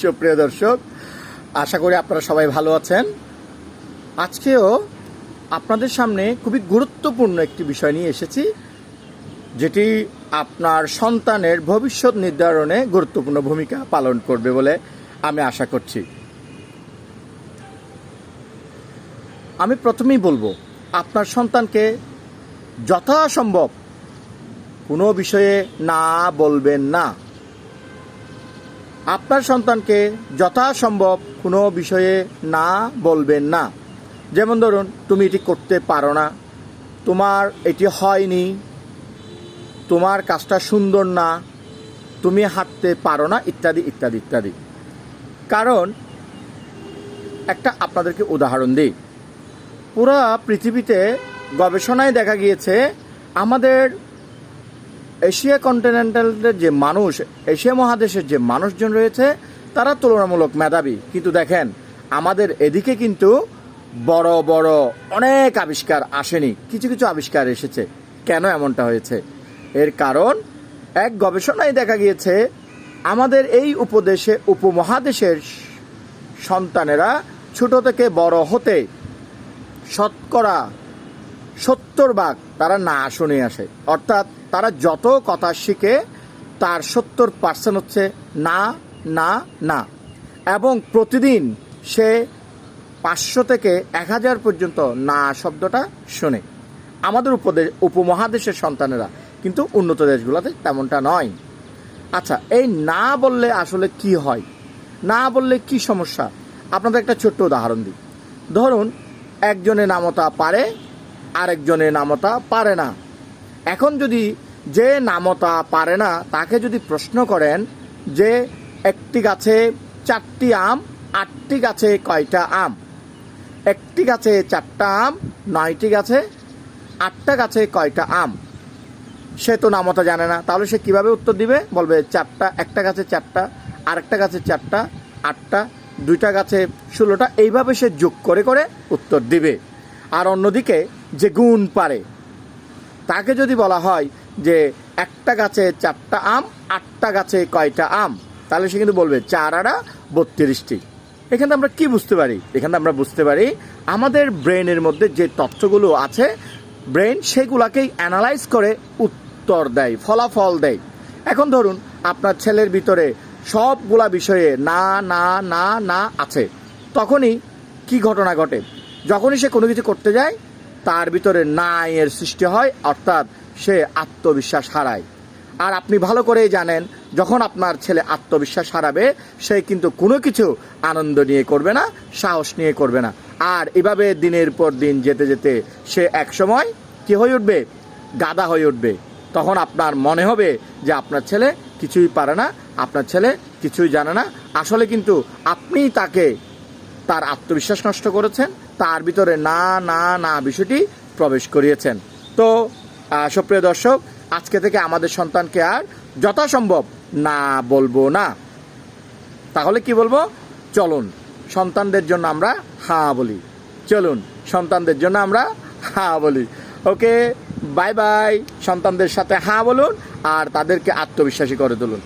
সুপ্রিয় দর্শক, আশা করি আপনারা সবাই ভালো আছেন। আজকেও আপনাদের সামনে খুবই গুরুত্বপূর্ণ একটি বিষয় নিয়ে এসেছি, যেটি আপনার সন্তানের ভবিষ্যৎ নির্ধারণে গুরুত্বপূর্ণ ভূমিকা পালন করবে বলে আমি আশা করছি। আমি প্রথমেই বলব, আপনার সন্তানকে যথাসম্ভব কোনো বিষয়ে না বলবেন না। আপনার সন্তানকে যথাসম্ভব কোনো বিষয়ে না বলবেন না। যেমন ধরুন, তুমি এটি করতে পারো না, তোমার এটি হয়নি, তোমার কাজটা সুন্দর না, তুমি হাঁটতে পারো না, ইত্যাদি ইত্যাদি ইত্যাদি। কারণ, একটা আপনাদেরকে উদাহরণ দিই। পুরো পৃথিবীতে গবেষণায় দেখা গিয়েছে, আমাদের এশিয়া কন্টিনেন্টালের যে মানুষ, এশিয়া মহাদেশের যে মানুষজন রয়েছে, তারা তুলনামূলক মেধাবী। কিন্তু দেখেন, আমাদের এদিকে কিন্তু বড় বড় অনেক আবিষ্কার আসেনি। কিছু কিছু আবিষ্কার এসেছে। কেন এমনটা হয়েছে? এর কারণ, এক গবেষণায় দেখা গিয়েছে, আমাদের এই উপদেশে, উপমহাদেশের সন্তানেরা ছোট থেকে বড় হতে শতকরা সত্তর ভাগ তারা না শুনে আসে। অর্থাৎ তারা যত কথা শিখে, তার সত্তর পার্সেন্ট হচ্ছে না না না। এবং প্রতিদিন সে পাঁচশো থেকে এক হাজার পর্যন্ত না শব্দটা শোনে। আমাদের উপদেশ উপমহাদেশের সন্তানেরা কিন্তু উন্নত দেশগুলোতে তেমনটা নয়। আচ্ছা এই না বললে আসলে কি হয়? না বললে কি সমস্যা? আপনাদের একটা ছোট্ট উদাহরণ দিই। ধরুন একজনে নামতা পারে আরেকজনে নামতা পারে না। এখন যদি যে নামতা পারে না, তাকে যদি প্রশ্ন করেন যে একটি গাছে চারটি আম, আটটি গাছে কয়টা আম? একটি গাছে চারটা আম, নয়টি গাছে, আটটা গাছে কয়টা আম? সে তো নামতা জানে না। তাহলে সে কীভাবে উত্তর দিবে? বলবে চারটা, একটা গাছে চারটা, আরেকটা গাছে চারটা, আটটা, দুইটা গাছে ষোলোটা। এইভাবে সে যোগ করে করে উত্তর দিবে। আর অন্যদিকে যে গুণ পারে। তাকে যদি বলা হয় যে একটা গাছে চারটা আম, আটটা গাছে কয়টা আম, তাহলে সে কিন্তু বলবে চার আড়া বত্রিশটি। এখানে আমরা কি বুঝতে পারি? এখানে আমরা বুঝতে পারি আমাদের ব্রেনের মধ্যে যে তথ্যগুলো আছে, ব্রেন সেগুলাকেই অ্যানালাইজ করে উত্তর দেয়, ফলাফল দেয়। এখন ধরুন আপনার ছেলের ভিতরে সবগুলা বিষয়ে না না না না আছে। তখনই কি ঘটনা ঘটে? যখনই সে কোনো কিছু করতে যায় তার ভিতরে না এর সৃষ্টি হয়, অর্থাৎ সে আত্মবিশ্বাস হারায়। আর আপনি ভালো করেই জানেন, যখন আপনার ছেলে আত্মবিশ্বাস হারাবে, সে কিন্তু কোনো কিছু আনন্দ নিয়ে করবে না, সাহস নিয়ে করবে না। আর এভাবে দিনের পর দিন যেতে যেতে সে একসময় কি হয়ে উঠবে? গাদা হয়ে উঠবে। তখন আপনার মনে হবে যে আপনার ছেলে কিছুই পারে না, আপনার ছেলে কিছুই জানে না। আসলে কিন্তু আপনি তাকে তার আত্মবিশ্বাস নষ্ট করেছেন তার ভিতরে না না না বিষয়টি প্রবেশ করিয়েছেন। তো সুপ্রিয় দর্শক, আজকে থেকে আমাদের সন্তানকে আর যথাসম্ভব না বলব না। তাহলে কি বলব? চলুন, সন্তানদের জন্য আমরা হ্যাঁ বলি। চলুন, সন্তানদের জন্য আমরা হ্যাঁ বলি। Okay, bye bye. সন্তানদের সাথে হ্যাঁ বলুন আর তাদেরকে আত্মবিশ্বাসী করে তুলুন।